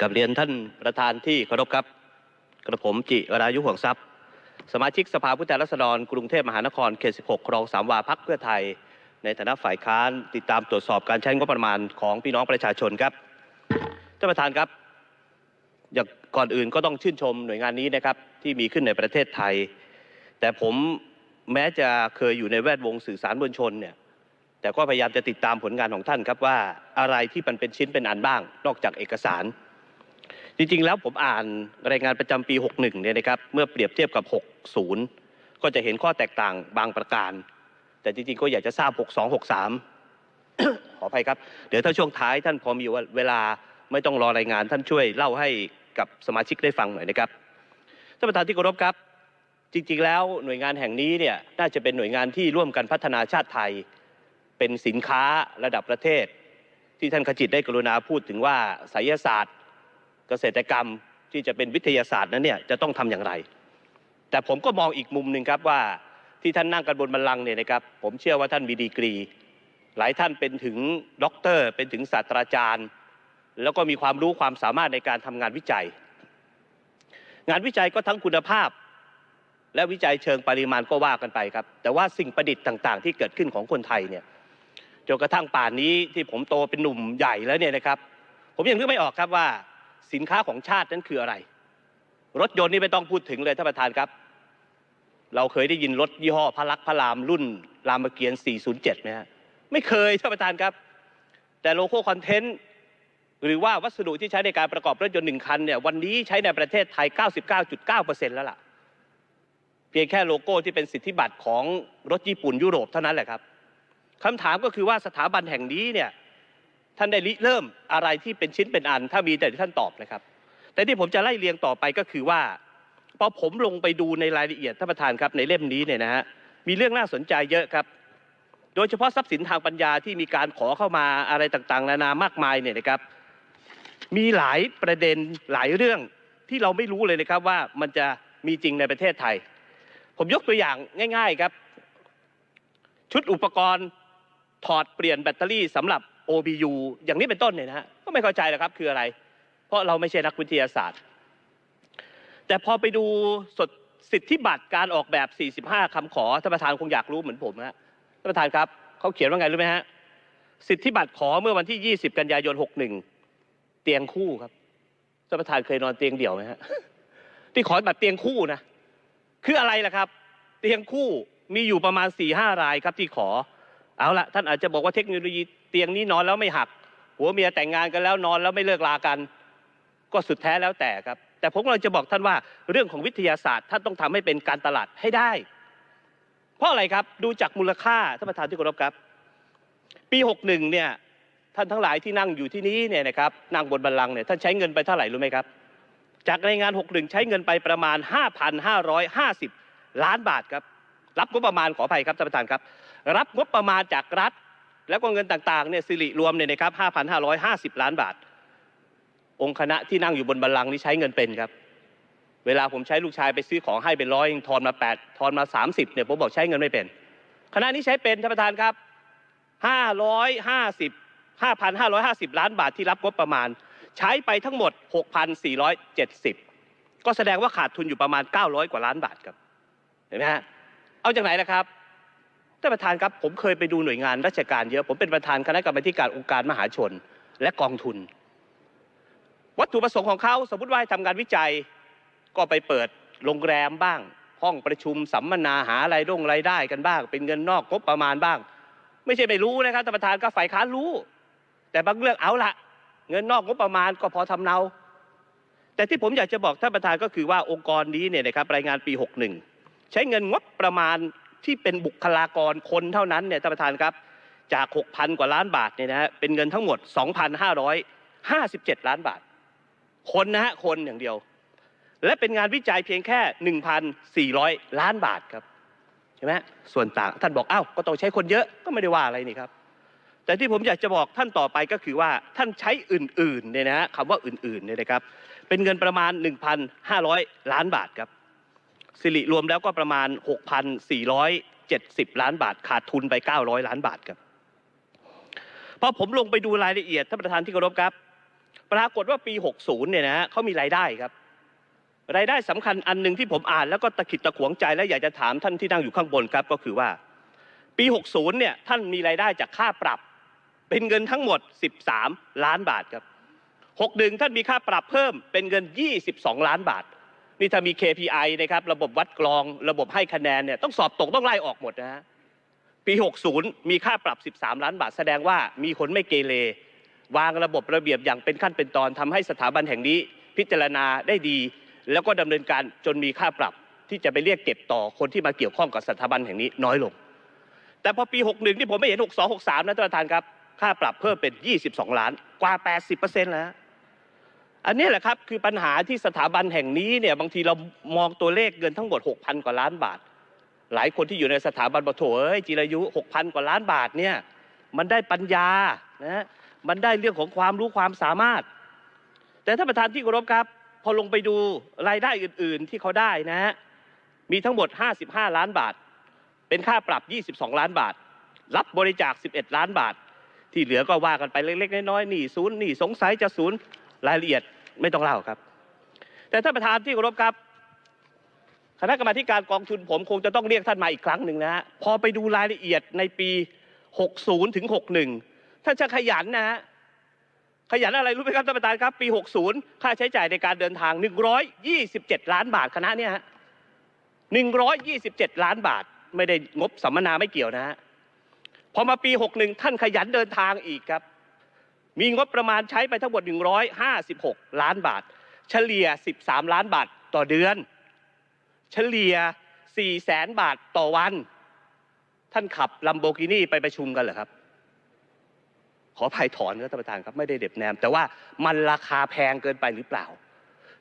กับเรียนท่านประธานที่เคารพครับ กระผมจิรายุห่วงทรัพย์ สมาชิกสภาผู้แทนราษฎรกรุงเทพมหานครเขต 16 ครองสามวาพักเพื่อไทย ในฐานะฝ่ายค้านติดตามตรวจสอบการใช้งบประมาณของพี่น้องประชาชนครับท่านประธานครับอย่างก่อนอื่นก็ต้องชื่นชมหน่วยงานนี้นะครับที่มีขึ้นในประเทศไทย แต่ผมแม้จะเคยอยู่ในแวดวงสื่อสารมวลชนเนี่ยแต่ก็พยายามจะติดตามผลงานของท่านครับว่าอะไรที่มันเป็นชิ้นเป็นอันบ้าง นอกจากเอกสาร จริงๆแล้วผมอ่านรายงานประจำปี 61 เนี่ยนะครับเมื่อเปรียบเทียบกับ 60 ก็จะเห็นข้อแตกต่างบางประการ แต่จริงๆ ก็อยากจะทราบ 62 63 ขออภัยครับ เดี๋ยวถ้าช่วงท้ายท่านพอมีเวลาไม่ต้องรอรายงานท่านช่วยเล่าให้กับสมาชิกได้ฟังหน่อยนะครับท่านประธานที่เคารพครับ จริงๆ แล้วหน่วยงานแห่งนี้เนี่ยน่าจะเป็นหน่วยงานที่ร่วมกันพัฒนาชาติไทย เป็นสินค้าระดับประเทศ ที่ท่านขจิตได้กรุณาพูดถึงว่าไสยศาสตร์ เกษตรกรรมที่จะเป็นวิทยาศาสตร์นั้นเนี่ยจะต้องทำอย่างไร แต่ผมก็มองอีกมุมหนึ่งครับว่าที่ท่านนั่งกันบนบัลลังก์เนี่ยนะครับผมเชื่อว่าท่านมีดีกรี หลายท่านเป็นถึงด็อกเตอร์ เป็นถึงศาสตราจารย์ แล้วก็มีความรู้ความสามารถในการทำงานวิจัย งานวิจัยก็ทั้งคุณภาพ และวิจัยเชิงปริมาณก็ว่ากันไปครับ แต่ว่าสิ่งประดิษฐ์ต่าง ๆ ที่เกิดขึ้นของคนไทยเนี่ยจนกระทั่งป่านนี้ที่ผมโตเป็นหนุ่มใหญ่แล้วเนี่ยนะครับ ผมยังนึกไม่ออกครับว่า สินค้าของชาตินั้นคืออะไร รถยนต์นี่ไม่ต้องพูดถึงเลยท่านประธานครับ เราเคยได้ยินรถยี่ห้อพระลักษ์พระรามรุ่นรามเกียรติ์407ไหมฮะไม่เคยท่านประธานครับ แต่โลโก้คอนเทนต์หรือว่าวัสดุที่ใช้ในการประกอบรถยนต์หนึ่งคันเนี่ยวันนี้ใช้ในประเทศไทย 99.9%แล้วล่ะ เพียงแค่โลโก้ที่เป็นสิทธิบัตรของรถญี่ปุ่นยุโรปเท่านั้นแหละครับคำถามก็คือว่าสถาบันแห่งนี้เนี่ย ท่านได้ริเริ่มอะไรที่เป็นชิ้นเป็นอัน ถ้ามีแต่ท่านตอบนะครับ แต่ที่ผมจะไล่เรียงต่อไปก็คือว่าพอผมลงไปดูในรายละเอียดท่านประธานครับในเล่มนี้เนี่ยนะฮะมีเรื่องน่าสนใจเยอะครับ โดยเฉพาะทรัพย์สินทางปัญญาที่มีการขอเข้ามาอะไรต่างๆ นานามากมายเนี่ยนะครับ มีหลายประเด็นหลายเรื่องที่เราไม่รู้เลยนะครับว่ามันจะมีจริงในประเทศไทย ผมยกตัวอย่างง่าย ๆครับ ชุดอุปกรณ์ถอดเปลี่ยนแบตเตอรี่สำหรับ OBU อย่างนี้เป็นต้นเนี่ยนะฮะก็ไม่เข้าใจหรอกครับคืออะไร เพราะเราไม่ใช่นักวิทยาศาสตร์ แต่พอไปดูสดสิทธิบัตรการออกแบบ 45คำขอท่านประธานคงอยากรู้เหมือนผมฮะท่านประธานครับเขาเขียนว่าไงรู้ไหมฮะสิทธิบัตรขอเมื่อวันที่ 20 กันยายน 61 เตียงคู่ครับท่านประธานเคยนอนเตียงเดี่ยวไหมฮะที่ขอแบบเตียงคู่นะคืออะไรล่ะครับ เตียงคู่มีอยู่ประมาณ4ี่ห้ารายครับที่ขอเอาละท่านอาจจะบอกว่าเทคโนโลยี ตียงนี้นอนแล้วไม่หักหัวเมียแต่งงานกันแล้วนอนแล้วไม่เลิกลากัน ก็สุดแท้แล้วแต่ครับ แต่ผมกำลังจะบอกท่านว่าเรื่องของวิทยาศาสตร์ท่านต้องทำให้เป็นการตลาดให้ได้ เพราะอะไรครับดูจากมูลค่าท่านประธานที่เคารพครับ ปี 61 เนี่ยท่านทั้งหลายที่นั่งอยู่ที่นี้เนี่ยนะครับนั่งบนบัลลังก์เนี่ยท่านใช้เงินไปเท่าไหร่รู้ไหมครับจากรายงาน 61 ใช้เงินไปประมาณ 5,550 ล้านบาทครับ รับงบประมาณขออภัยครับท่านประธานครับ รับงบประมาณจากรัฐ แล้วก็เงินต่างๆเนี่ยสิริรวมเนี่ยนะครับ5,550 ล้านบาท องค์คณะที่นั่งอยู่บนบัลลังก์นี่ใช้เงินเป็นครับ เวลาผมใช้ลูกชายไปซื้อของให้เป็นร้อยทอนมา 8 ทอนมา 30เนี่ยผมบอกใช้เงินไม่เป็น คณะนี้ใช้เป็นท่านประธานครับ 550 5,550 ล้านบาทที่รับงบประมาณ ใช้ไปทั้งหมด 6,470 ก็แสดงว่าขาดทุนอยู่ประมาณ 900 กว่าล้านบาทครับเห็นไหมฮะเอาจากไหนล่ะครับ ท่านประธานครับผมเคยไปดูหน่วยงานราชการเยอะผมเป็นประธานคณะกรรมาธิการองค์การมหาชนและกองทุน วัตถุประสงค์ของเขาสมมติว่าให้ทำงานวิจัยก็ไปเปิดโรงแรมบ้าง ห้องประชุมสัมมนาหาอะไรายร่งรายได้กันบ้าง เป็นเงินนอกงบประมาณบ้าง ไม่ใช่ไม่รู้นะครับท่านประธานก็ฝ่ายค้านรู้ แต่บางเรื่องเอาละเงินนอกงบประมาณก็พอทำเนาแต่ที่ผมอยากจะบอกท่านประธานก็คือว่าองค์กรนี้เนี่ยนะครับรายงานปี 61 ใช้เงินงบประมาณ ที่เป็นบุคลากรคนเท่านั้นเนี่ยท่านประธานครับ จาก 6,000 กว่าล้านบาทเนี่ยนะฮะเป็นเงินทั้งหมด 2,557 ล้านบาท คนนะฮะคนอย่างเดียว และเป็นงานวิจัยเพียงแค่ 1,400 ล้านบาทครับใช่ไหมส่วนต่างท่านบอกอ้าวก็ต้องใช้คนเยอะก็ไม่ได้ว่าอะไรนี่ครับแต่ที่ผมอยากจะบอกท่านต่อไปก็คือว่าท่านใช้อื่นๆเนี่ยนะฮะคำว่าอื่นๆเนี่ยนะครับเป็นเงินประมาณ 1,500 ล้านบาทครับ สิริรวมแล้วก็ประมาณ 6,470 ล้านบาท ขาดทุนไป 900 ล้านบาทครับพอผมลงไปดูรายละเอียดท่านประธานที่เคารพครับ ปรากฏว่าปี 60 เนี่ยนะฮะเขามีรายได้ครับ รายได้สำคัญอันหนึ่งที่ผมอ่านแล้วก็ตะขิดตะขวงใจและอยากจะถามท่านที่นั่งอยู่ข้างบนครับก็คือว่า ปี 60 เนี่ยท่านมีรายได้จากค่าปรับ เป็นเงินทั้งหมด 13 ล้านบาทครับ 61 ท่านมีค่าปรับเพิ่มเป็นเงิน 22 ล้านบาท นี่ถ้ามี KPI นะครับระบบวัดกรองระบบให้คะแนนเนี่ยต้องสอบตกต้องไล่ออกหมดนะฮะปี 60 มีค่าปรับ 13 ล้านบาทแสดงว่ามีคนไม่เกเรวางระบบระเบียบอย่างเป็นขั้นเป็นตอนทำให้สถาบันแห่งนี้พิจารณาได้ดี แล้วก็ดำเนินการจนมีค่าปรับที่จะไปเรียกเก็บต่อคนที่มาเกี่ยวข้องกับสถาบันแห่งนี้น้อยลง แต่พอปี 61 ที่ผมไม่เห็น 62 63 นะท่านประธานครับ ค่าปรับเพิ่มเป็น 22 ล้านกว่า 80%แล้ว อันนี้แหละครับคือปัญหาที่สถาบันแห่งนี้เนี่ยบางทีเรามองตัวเลขเงินทั้งหมด 6,000 กว่าล้านบาท หลายคนที่อยู่ในสถาบันบอกโถเอ้ยจิรายุ 6,000 กว่าล้านบาทเนี่ยมันได้ปัญญานะมันได้เรื่องของความรู้ความสามารถ แต่ท่านประธานที่เคารพครับ พอลงไปดูรายได้อื่น ๆ ที่เขาได้นะฮะมีทั้งหมด 55 ล้านบาท เป็นค่าปรับ 22 ล้านบาท รับบริจาค 11 ล้านบาท ที่เหลือก็ว่ากันไปเล็ก ๆ น้อยๆหนี่ศูนย์หนี่สงสัยจะศูนย์ รายละเอียดไม่ต้องเล่าครับ แต่ท่านประธานที่เคารพครับ คณะกรรมาการกองทุนผมคงจะต้องเรียกท่านมาอีกครั้งหนึ่งนะฮะพอไปดูรายละเอียดในปี 60 ถึง 61 ท่านจะขยันนะฮะขยันอะไรรู้ไหมครับท่านประธานครับ ปี 60 ค่าใช้จ่ายในการเดินทาง 127 ล้านบาทคณะเนี่ยฮะ127 ล้านบาทไม่ได้งบสัมมนาไม่เกี่ยวนะฮะพอมาปี 61 ท่านขยันเดินทางอีกครับ มีงบประมาณใช้ไปทั้งหมด156 ล้านบาท เฉลี่ย 13 ล้านบาทต่อเดือน เฉลี่ย 4 แสนบาทต่อวัน ท่านขับลัมโบกินีไปประชุมกันเหรอครับ ขอภัยถอนครับท่านประธานครับไม่ได้เด็บแนม แต่ว่ามันราคาแพงเกินไปหรือเปล่า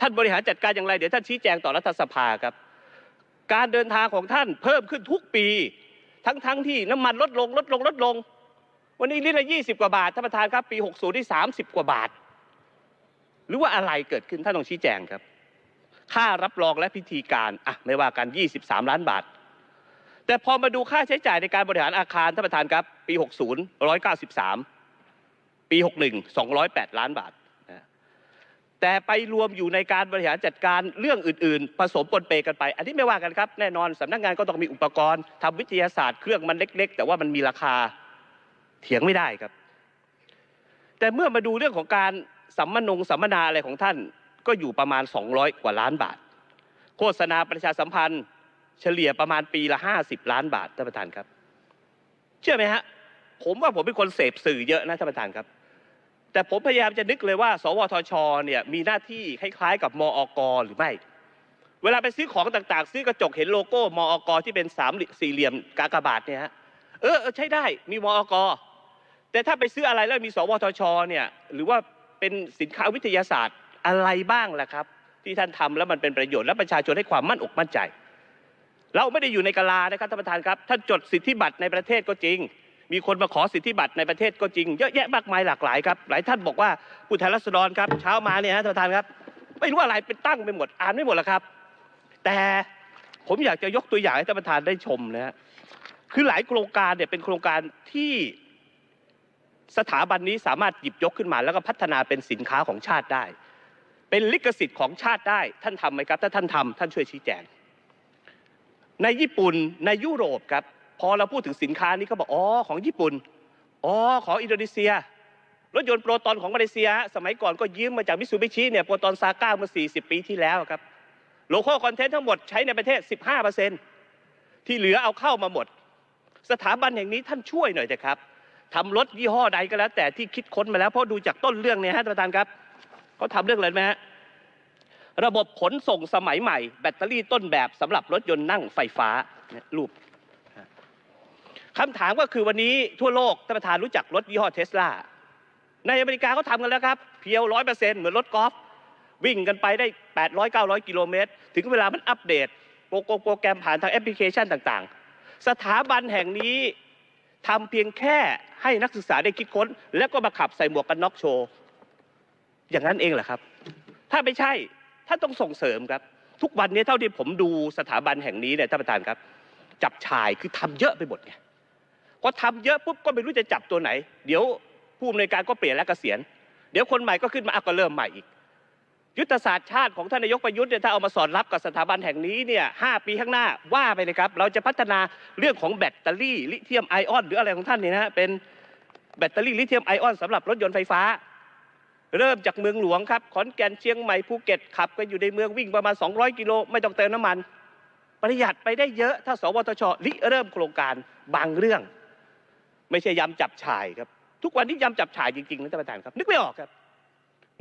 ท่านบริหารจัดการอย่างไร เดี๋ยวท่านชี้แจงต่อรัฐสภาครับ การเดินทางของท่านเพิ่มขึ้นทุกปี ทั้งๆทที่น้ำมันลดลงลดลงลดลง วันนี้ลิตรละยี่สิบกว่าบาทท่านประธานครับ ปีหกศูนย์ที่สามสิบกว่าบาท หรือว่าอะไรเกิดขึ้นท่านต้องชี้แจงครับ ค่ารับรองและพิธีการอะไม่ว่ากัน23ล้านบาท แต่พอมาดูค่าใช้จ่ายในการบริหารอาคารท่านประธานครับ ปี60 193ปี61 208ล้านบาทแต่ไปรวมอยู่ในการบริหารจัดการเรื่องอื่นๆ ผสมปนเปกันไป อันนี้ไม่ว่ากันครับ แน่นอนสำนักงานก็ต้องมีอุปกรณ์ทำวิทยาศาสตร์เครื่องมันเล็ก ๆ แต่ว่ามันมีราคา เถียงไม่ได้ครับ แต่เมื่อมาดูเรื่องของการสัมมนงสัมมนาอะไรของท่านก็อยู่ประมาณ 200 กว่าล้านบาท โฆษณาประชาสัมพันธ์ เฉลี่ยประมาณปีละ 50 ล้านบาทท่านประธานครับ เชื่อไหมฮะผมว่าผมเป็นคนเสพสื่อเยอะนะท่านประธานครับ แต่ผมพยายามจะนึกเลยว่า สวทชเนี่ยมีหน้าที่คล้ายๆกับมอกหรือไม่ เวลาไปซื้อของต่างๆ ซื้อกระจกเห็นโลโก้มอกที่เป็นสามสี่เหลี่ยมกากบาทเนี่ยฮะเออใช้ได้มีมอก แต่ถ้าไปซื้ออะไรแล้วมีสวทชเนี่ยหรือว่าเป็นสินค้าวิทยาศาสตร์อะไรบ้างล่ะครับ ที่ท่านทำแล้วมันเป็นประโยชน์และประชาชนให้ความมั่นอกมั่นใจ เราไม่ได้อยู่ในกาลานะครับท่านประธานครับท่านจดสิทธิบัตรในประเทศก็จริง มีคนมาขอสิทธิบัตรในประเทศก็จริง เยอะแยะมากมายหลากหลายครับหลายท่านบอกว่าผู้แทนราษฎรครับเช้ามาเนี่ยฮะท่านประธานครับ ไม่รู้อะไรเป็นตั้งไปหมดอ่านไม่หมดแล้วครับ แต่ผมอยากจะยกตัวอย่างให้ท่านประธานได้ชมนะฮะคือหลายโครงการเนี่ยเป็นโครงการที่ สถาบันนี้สามารถหยิบยกขึ้นมา แล้วก็พัฒนาเป็นสินค้าของชาติได้ เป็นลิขสิทธิ์ของชาติได้ ท่านทำไหมครับ ถ้าท่านทำท่านช่วยชี้แจง ในญี่ปุ่นในยุโรปครับ พอเราพูดถึงสินค้านี้ก็บอกอ๋อของญี่ปุ่นอ๋อของอินโดนีเซีย รถยนต์โปรตอนของมาเลเซีย สมัยก่อนก็ยืมมาจากมิตซูบิชิเนี่ยโปรตอนซาก้าเมื่อ 40 ปีที่แล้วครับโลโก้คอนเทนต์ทั้งหมดใช้ในประเทศ 15%ที่เหลือเอาเข้ามาหมด สถาบันแห่งนี้ท่านช่วยหน่อยเถอะครับ ทำรถยี่ห้อใดก็แล้ว แต่ที่คิดค้นมาแล้วเพราะดูจากต้นเรื่องเนี่ยฮะท่านประธานครับเขาทำเรื่องอะไรไหมฮะระบบขนส่งสมัยใหม่ แบตเตอรี่ต้นแบบสำหรับรถยนต์นั่งไฟฟ้าเนี่ยรูปคำถามก็คือวันนี้ทั่วโลกท่านประธานรู้จักรถยี่ห้อเทสลาในอเมริกาเขาทำกันแล้วครับ เพียวร้อยเปอร์เซ็นต์เหมือนรถกอล์ฟวิ่งกันไปได้ 800 900 กิโลเมตร ถึงเวลามันอัปเดตโปรแกรมผ่านทางแอปพลิเคชันต่าง ๆ สถาบันแห่งนี้ ทำเพียงแค่ให้นักศึกษาได้คิดค้น แล้วก็มาขับใส่หมวกกันน็อกโชว์ อย่างนั้นเองเหรอครับ ถ้าไม่ใช่ท่านต้องส่งเสริมครับ ทุกวันนี้เท่าที่ผมดูสถาบันแห่งนี้เนี่ยท่านประธานครับ จับชายคือทำเยอะไปหมดไงพอทำเยอะปุ๊บก็ไม่รู้จะจับตัวไหน เดี๋ยวผู้อำนวยการก็เปลี่ยนและเกษียณเดี๋ยวคนใหม่ก็ขึ้นมาอะก็เริ่มใหม่อีก ยุทธศาสตร์ชาติของท่านนายกประยุทธ์เนี่ยถ้าเอามาสอดรับกับสถาบันแห่งนี้เนี่ยหปีข้างหน้าว่าไปเลยครับ เราจะพัฒนาเรื่องของแบตเตอรี่ลิเธียมไอออนหรืออะไรของท่านเนี่ยนะเป็นแบตเตอรี่ลิเธียมไอออนสำหรับรถยนต์ไฟฟ้า เริ่มจากเมืองหลวงครับขอนแก่นเชียงใหม่ภูเก็ตขับกันอยู่ในเมืองวิ่งประมาณ 200 กิโลไม่ต้องเติมน้ำมัน ประหยัดไปได้เยอะถ้าสวทชริเริ่มโครงการบางเรื่อง ไม่ใช่ยำจับฉายครับ ทุกวันนี้ยำจับฉายจริงๆนะท่านประธานครับ นึกไม่ออกครับ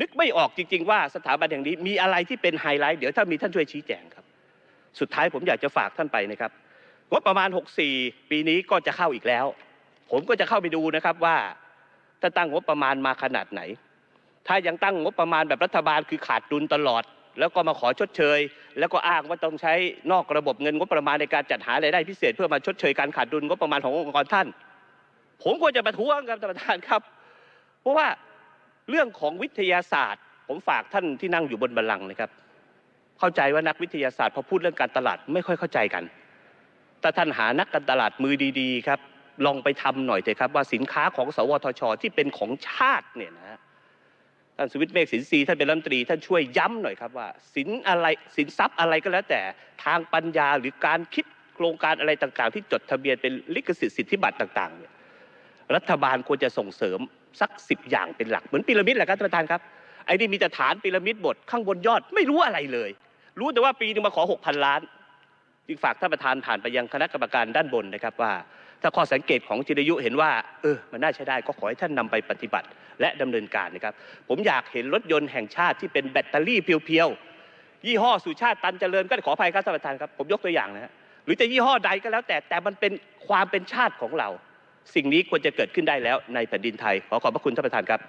นึกไม่ออกจริง ๆ ว่าสถาบันแห่งนี้มีอะไรที่เป็นไฮไลท์เดี๋ยวถ้ามีท่านช่วยชี้แจงครับ สุดท้ายผมอยากจะฝากท่านไปนะครับงบประมาณ 64 ปีนี้ก็จะเข้าอีกแล้ว ผมก็จะเข้าไปดูนะครับว่าถ้าตั้งงบประมาณมาขนาดไหน ถ้ายังตั้งงบประมาณแบบรัฐบาลคือขาดดุลตลอด แล้วก็มาขอชดเชย แล้วก็อ้างว่าต้องใช้นอกระบบเงินงบประมาณในการจัดหารายได้พิเศษ เพื่อมาชดเชยการขาดดุลงบประมาณขององค์กรท่าน ผมควรจะประท้วงครับท่านประธานครับ เพราะว่า เรื่องของวิทยาศาสตร์ ผมฝากท่านที่นั่งอยู่บนบัลลังก์นะครับ เข้าใจว่านักวิทยาศาสตร์พอพูดเรื่องการตลาดไม่ค่อยเข้าใจกัน แต่ท่านหานักการตลาดมือดีๆครับลองไปทำหน่อยเถอะครับว่าสินค้าของสวทช ที่เป็นของชาติเนี่ยนะฮะท่านสุวิทย์เมฆสินทรีท่านเป็นรัฐมนตรีท่านช่วยย้ำหน่อยครับว่า สินอะไรสินทรัพย์อะไรก็แล้วแต่ทางปัญญาหรือการคิดโครงการอะไรต่างๆ ที่จดทะเบียนเป็นลิขสิทธิ์สิทธิบัตรต่างๆเนี่ยรัฐบาลควรจะส่งเสริม สักสิบอย่างเป็นหลักเหมือนพีระมิดแหละครับท่านประธานครับไอ้นี่มีแต่ฐานพีระมิดบทข้างบนยอดไม่รู้อะไรเลย รู้แต่ว่าปีหนึงมาขอหกพันล้านจึงฝากท่านประธานผ่านไปยังคณะกรรมการด้านบนนะครับว่า ถ้าข้อสังเกตของจิรยุเห็นว่าเออมันน่าใช้ได้ก็ขอให้ท่านนำไปปฏิบัติ และดำเนินการนะครับ ผมอยากเห็นรถยนต์แห่งชาติที่เป็นแบตเตอรี่เพียวๆยี่ห้อสุชาติตันเจริญก็ขออภัยครับท่านประธานครับผมยกตัวอย่างนะฮะหรือจะยี่ห้อใดก็แล้วแต่แต่มันเป็นความเป็นชาติของเรา สิ่งนี้ควรจะเกิดขึ้นได้แล้วในแผ่นดินไทยขอขอบพระคุณท่านประธานครับ